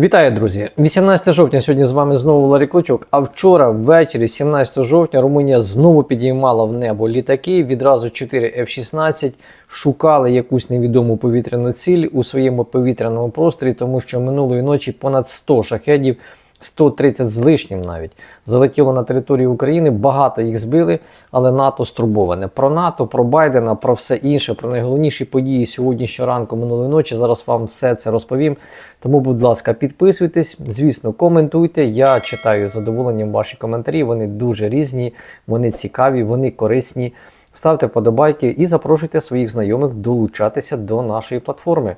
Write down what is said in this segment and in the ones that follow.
Вітаю, друзі! 18 жовтня сьогодні з вами знову Ларі Клочок. А вчора ввечері, 17 жовтня, Румунія знову підіймала в небо літаки. Відразу 4 F-16 шукали якусь невідому повітряну ціль у своєму повітряному просторі, тому що минулої ночі понад 100 шахедів 130 з лишнім навіть залетіло на територію України. Багато їх збили, але НАТО стурбоване. Про НАТО, про Байдена, про все інше, про найголовніші події сьогодні щоранку минулої ночі. Зараз вам все це розповім. Тому, будь ласка, підписуйтесь, звісно, коментуйте. Я читаю з задоволенням ваші коментарі. Вони дуже різні, вони цікаві, вони корисні. Ставте вподобайки і запрошуйте своїх знайомих долучатися до нашої платформи.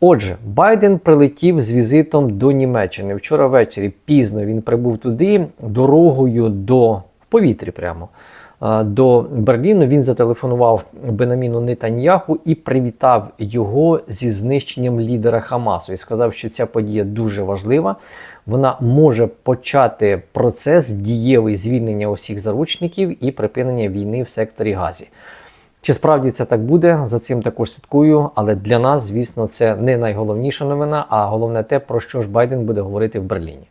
Отже, Байден прилетів з візитом до Німеччини. Вчора ввечері пізно він прибув туди дорогою до повітрі прямо. До Берліну він зателефонував Бенаміну Нетаньяху і привітав його зі знищенням лідера Хамасу і сказав, що ця подія дуже важлива. Вона може почати процес дієвий звільнення усіх заручників і припинення війни в секторі Газі. Чи справді це так буде? За цим також слідкую. Але для нас, звісно, це не найголовніша новина, а головне те, про що ж Байден буде говорити в Берліні.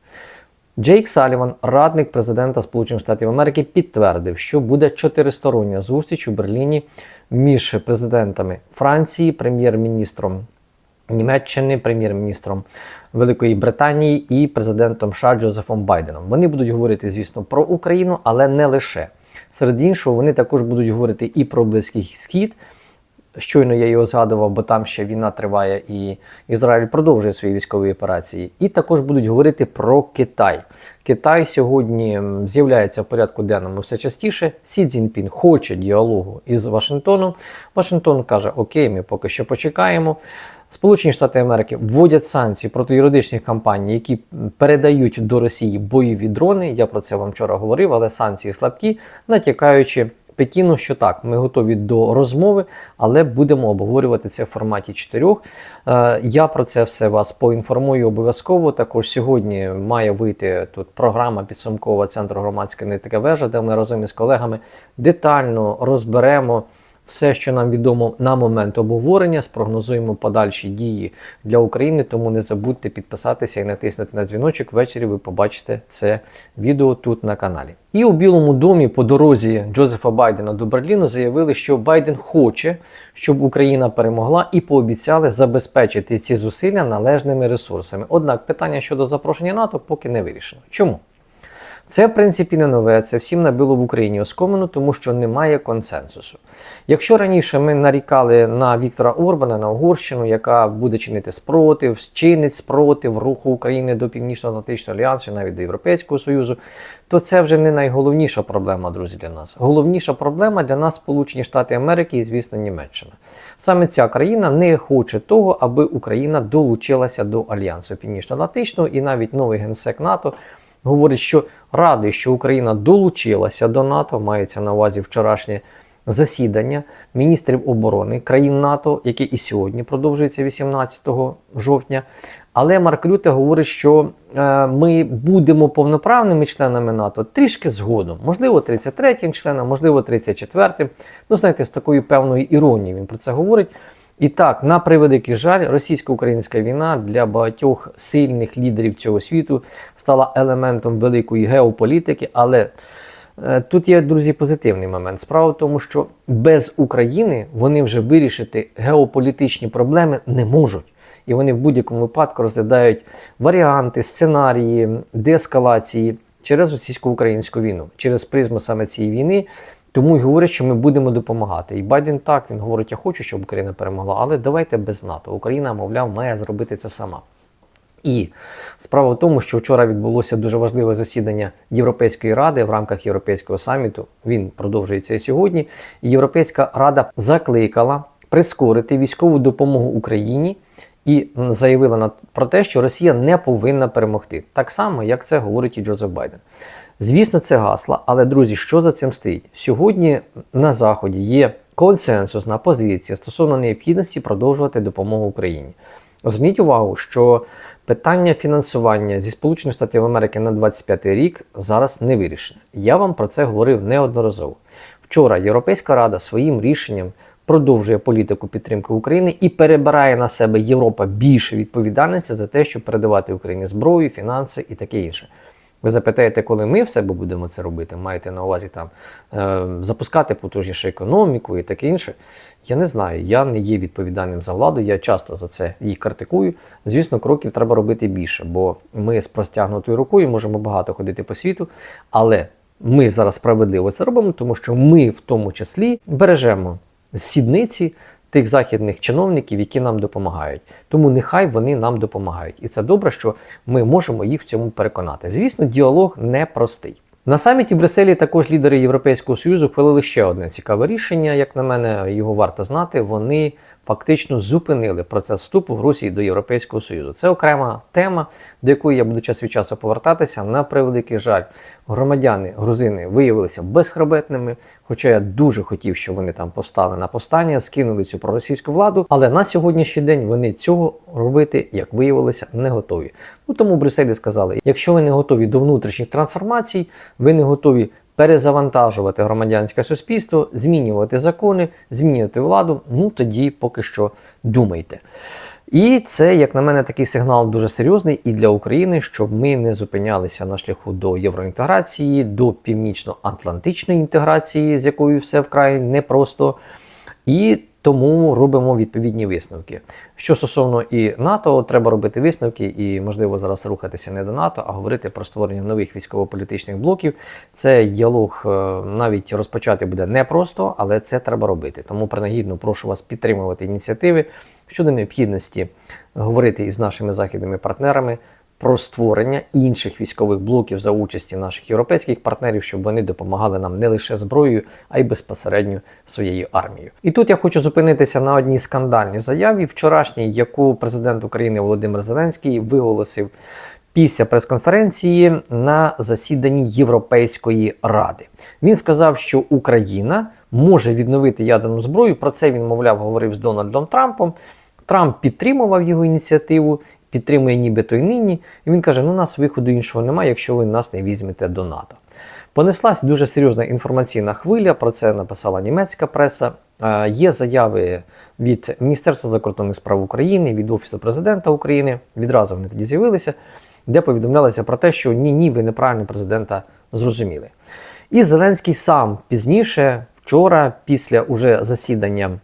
Джейк Саліван, радник президента Сполучених Штатів Америки, підтвердив, що буде чотиристороння зустріч у Берліні між президентами Франції, прем'єр-міністром Німеччини, прем'єр-міністром Великої Британії і президентом США Джозефом Байденом. Вони будуть говорити, звісно, про Україну, але не лише. Серед іншого, вони також будуть говорити і про Близький Схід. Щойно я його згадував, бо там ще війна триває, і Ізраїль продовжує свої військові операції. І також будуть говорити про Китай. Китай сьогодні з'являється в порядку денному все частіше. Сі Цзіньпін хоче діалогу із Вашингтоном. Вашингтон каже: Окей, ми поки що почекаємо. Сполучені Штати Америки вводять санкції проти юридичних компаній, які передають до Росії бойові дрони. Я про це вам вчора говорив, але санкції слабкі, натякаючи Пекіну, що так, ми готові до розмови, але будемо обговорювати це в форматі чотирьох. Е, Я про це все вас поінформую обов'язково. Також сьогодні має вийти тут програма підсумкова центру громадської аналітики вежа, де ми разом із колегами детально розберемо. Все, що нам відомо на момент обговорення, спрогнозуємо подальші дії для України. Тому не забудьте підписатися і натиснути на дзвіночок. Ввечері ви побачите це відео тут на каналі. І у Білому домі по дорозі Джозефа Байдена до Берліну заявили, що Байден хоче, щоб Україна перемогла, і пообіцяли забезпечити ці зусилля належними ресурсами. Однак питання щодо запрошення НАТО поки не вирішено. Чому? Це, в принципі, не нове, це всім набило в Україні оскомину, тому що немає консенсусу. Якщо раніше ми нарікали на Віктора Орбана, на Угорщину, яка буде чинити спротив, чинить спротив руху України до Північно-Атлантичного альянсу, навіть до Європейського Союзу, то це вже не найголовніша проблема, друзі, для нас. Головніша проблема для нас Сполучені Штати Америки і, звісно, Німеччина. Саме ця країна не хоче того, аби Україна долучилася до альянсу Північно-Атлантичного і навіть новий генсек НАТО говорить, що радий, що Україна долучилася до НАТО, мається на увазі вчорашнє засідання міністрів оборони країн НАТО, яке і сьогодні продовжується 18 жовтня. Але Марк Рюте говорить, що е, ми будемо повноправними членами НАТО трішки згодом, можливо, 33-м членом, можливо, 34-м. Ну, знаєте, з такою певною іронією він про це говорить. І так, на превеликий жаль, російсько-українська війна для багатьох сильних лідерів цього світу стала елементом великої геополітики. Але е, тут є, друзі, позитивний момент. Справа в тому, що без України вони вже вирішити геополітичні проблеми не можуть. І вони в будь-якому випадку розглядають варіанти, сценарії деескалації через російсько-українську війну, через призму саме цієї війни. Тому й говорять, що ми будемо допомагати. І Байден так він говорить: я хочу, щоб Україна перемогла, але давайте без НАТО. Україна, мовляв, має зробити це сама. І справа в тому, що вчора відбулося дуже важливе засідання Європейської ради в рамках Європейського саміту. Він продовжується і сьогодні. І Європейська рада закликала прискорити військову допомогу Україні і заявила про те, що Росія не повинна перемогти, так само як це говорить і Джозеф Байден. Звісно, це гасла, але друзі, що за цим стоїть? Сьогодні на Заході є консенсусна позиція стосовно необхідності продовжувати допомогу Україні. Зверніть увагу, що питання фінансування зі Сполучених Штатів Америки на 25 рік зараз не вирішене. Я вам про це говорив неодноразово. Вчора Європейська рада своїм рішенням продовжує політику підтримки України і перебирає на себе Європа більше відповідальності за те, щоб передавати Україні зброю, фінанси і таке інше. Ви запитаєте, коли ми в себе будемо це робити, маєте на увазі там е, запускати потужніше економіку і таке інше. Я не знаю, я не є відповідальним за владу, я часто за це їх критикую. Звісно, кроків треба робити більше, бо ми з простягнутою рукою можемо багато ходити по світу, але ми зараз справедливо це робимо, тому що ми в тому числі бережемо сідниці тих західних чиновників, які нам допомагають. Тому нехай вони нам допомагають. І це добре, що ми можемо їх в цьому переконати. Звісно, діалог непростий. На саміті в Брюсселі також лідери Європейського Союзу хвалили ще одне цікаве рішення. Як на мене, його варто знати. Вони фактично зупинили процес вступу Росії до Європейського Союзу. Це окрема тема, до якої я буду час від часу повертатися. На превеликий жаль, громадяни грузини виявилися безхребетними. Хоча я дуже хотів, щоб вони там повстали на повстання, скинули цю проросійську владу. Але на сьогоднішній день вони цього робити, як виявилося, не готові. Ну тому Брюсселі сказали: якщо ви не готові до внутрішніх трансформацій, ви не готові перезавантажувати громадянське суспільство, змінювати закони, змінювати владу, ну тоді поки що думайте. І це, як на мене, такий сигнал дуже серйозний і для України, щоб ми не зупинялися на шляху до євроінтеграції, до північно-атлантичної інтеграції, з якою все вкрай непросто. І тому робимо відповідні висновки. Що стосовно і НАТО, треба робити висновки, і можливо зараз рухатися не до НАТО, а говорити про створення нових військово-політичних блоків. Цей діалог е, навіть розпочати буде непросто, але це треба робити. Тому принагідно прошу вас підтримувати ініціативи щодо необхідності говорити із нашими західними партнерами. Про створення інших військових блоків за участі наших європейських партнерів, щоб вони допомагали нам не лише зброєю, а й безпосередньо своєю армією. І тут я хочу зупинитися на одній скандальній заяві, вчорашній, яку президент України Володимир Зеленський виголосив після прес-конференції на засіданні Європейської ради. Він сказав, що Україна може відновити ядерну зброю. Про це він, мовляв, говорив з Дональдом Трампом. Трамп підтримував його ініціативу, підтримує нібито й нині. І він каже: ну у нас виходу іншого немає, якщо ви нас не візьмете до НАТО. Понеслась дуже серйозна інформаційна хвиля. Про це написала німецька преса. Е, Є заяви від Міністерства закордонних справ України, від Офісу президента України. Відразу вони тоді з'явилися, де повідомлялося про те, що ні, ні, ви неправильно президента зрозуміли. І Зеленський сам пізніше, вчора, після уже засідання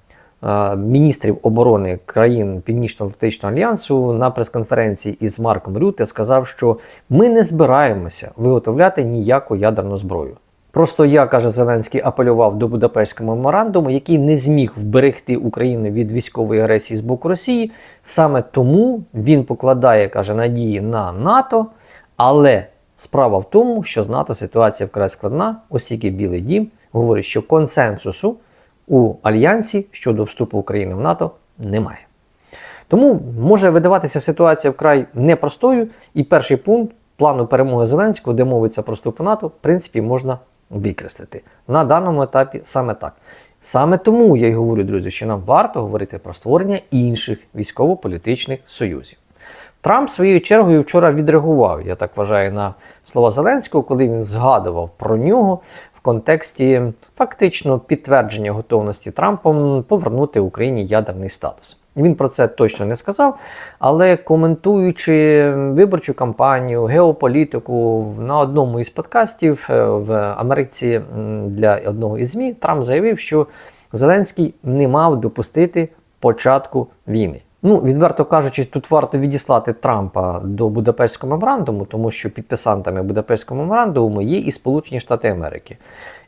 міністрів оборони країн Північно-Атлантичного альянсу на прес-конференції із Марком Рюте сказав, що ми не збираємося виготовляти ніяку ядерну зброю. Просто я, каже Зеленський, апелював до Будапештського меморандуму, який не зміг вберегти Україну від військової агресії з боку Росії. Саме тому він покладає, каже, надії на НАТО. Але справа в тому, що з НАТО ситуація вкрай складна, оскільки Білий Дім говорить, що консенсусу у альянсі щодо вступу України в НАТО немає. Тому може видаватися ситуація вкрай непростою, і перший пункт плану перемоги Зеленського, де мовиться про вступ у НАТО, в принципі, можна викреслити. На даному етапі саме так. Саме тому я й говорю, друзі, що нам варто говорити про створення інших військово-політичних союзів. Трамп своєю чергою вчора відреагував, я так вважаю, на слова Зеленського, коли він згадував про нього в контексті фактично підтвердження готовності Трампом повернути Україні ядерний статус. Він про це точно не сказав, але коментуючи виборчу кампанію, геополітику на одному із подкастів е, в Америці для одного із ЗМІ, Трамп заявив, що Зеленський не мав допустити початку війни. Ну, відверто кажучи, тут варто відіслати Трампа до Будапештського меморандуму, тому що підписантами Будапештського меморандуму є і Сполучені Штати Америки.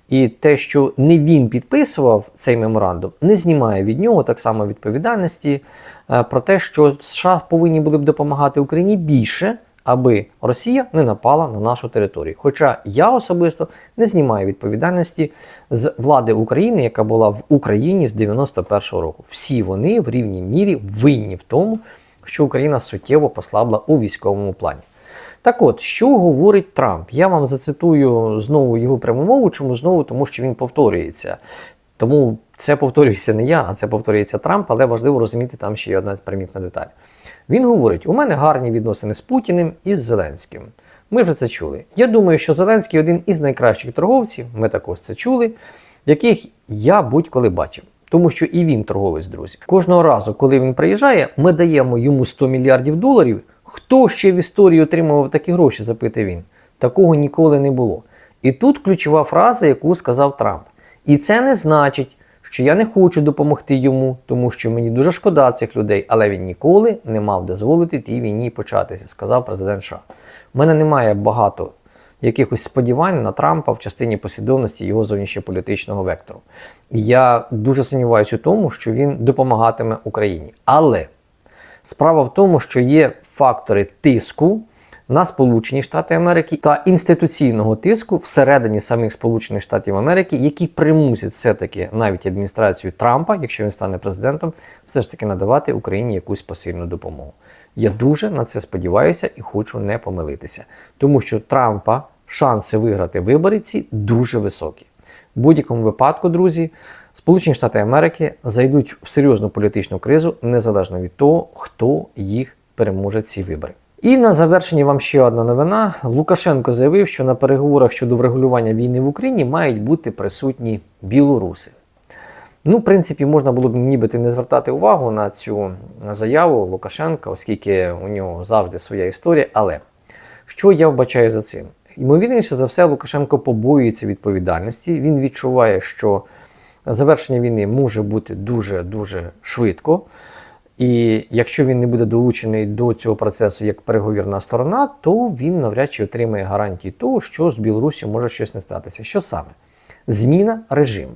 І те, що не він підписував цей меморандум, не знімає від нього так само відповідальності е, про те, що США повинні були б допомагати Україні більше, аби Росія не напала на нашу територію. Хоча я особисто не знімаю відповідальності з влади України, яка була в Україні з 91-го року. Всі вони в рівній мірі винні в тому, що Україна суттєво послабла у військовому плані. Так от, що говорить Трамп? Я вам зацитую знову його пряму мову. Чому знову? Тому що він повторюється. Тому це повторюється не я, а це повторюється Трамп, але важливо розуміти там ще є одна примітна деталь. Він говорить: у мене гарні відносини з Путіним і з Зеленським. Ми вже це чули. Я думаю, що Зеленський один із найкращих торговців, ми також це чули, яких я будь-коли бачив. Тому що і він торговець, друзі. Кожного разу, коли він приїжджає, ми даємо йому 100 мільярдів доларів. Хто ще в історії отримував такі гроші? запитує він. Такого ніколи не було. І тут ключова фраза, яку сказав Трамп. І це не значить, що я не хочу допомогти йому, тому що мені дуже шкода цих людей, але він ніколи не мав дозволити тій війні початися, сказав президент США. У мене немає багато якихось сподівань на Трампа в частині послідовності його зовнішньополітичного вектору. Я дуже сумніваюся у тому, що він допомагатиме Україні. Але справа в тому, що є фактори тиску на Сполучені Штати Америки та інституційного тиску всередині самих Сполучених Штатів Америки, які примусять все-таки навіть адміністрацію Трампа, якщо він стане президентом, все ж таки надавати Україні якусь посильну допомогу. Я дуже на це сподіваюся і хочу не помилитися, тому що Трампа шанси виграти вибори ці дуже високі. В будь-якому випадку, друзі, Сполучені Штати Америки зайдуть в серйозну політичну кризу незалежно від того, хто їх переможе ці вибори. І на завершення вам ще одна новина. Лукашенко заявив, що на переговорах щодо врегулювання війни в Україні мають бути присутні білоруси. Ну, в принципі, можна було б нібито не звертати увагу на цю заяву Лукашенка, оскільки у нього завжди своя історія. Але що я вбачаю за цим? Ймовірніше за все, Лукашенко побоюється відповідальності. Він відчуває, що завершення війни може бути дуже-дуже швидко. І якщо він не буде долучений до цього процесу як переговірна сторона, то він навряд чи отримає гарантії того, що з Білорусі може щось не статися. Що саме? Зміна режиму.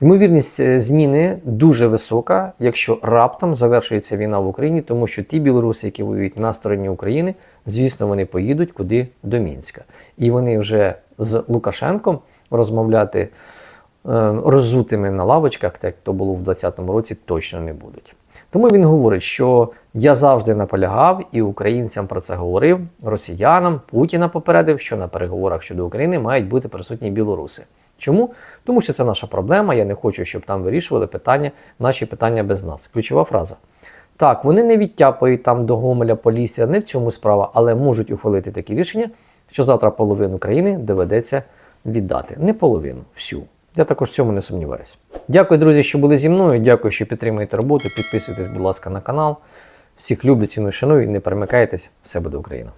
Ймовірність е, зміни дуже висока, якщо раптом завершується війна в Україні, тому що ті білоруси, які воюють на стороні України, звісно, вони поїдуть куди до Мінська. І вони вже з Лукашенком розмовляти е, роззутими на лавочках, так як то було в 2020 році, точно не будуть. Тому він говорить, що я завжди наполягав і українцям про це говорив, росіянам, Путіна попередив, що на переговорах щодо України мають бути присутні білоруси. Чому? Тому що це наша проблема. Я не хочу, щоб там вирішували питання, наші питання без нас. Ключова фраза. Так, вони не відтяпають там до Гомеля, Полісся, не в цьому справа, але можуть ухвалити такі рішення, що завтра половину країни доведеться віддати. Не половину, всю. Я також в цьому не сумніваюся. Дякую, друзі, що були зі мною. Дякую, що підтримуєте роботу. Підписуйтесь, будь ласка, на канал. Всіх люблю, ціную, шаную і не перемикайтесь. Все буде Україна!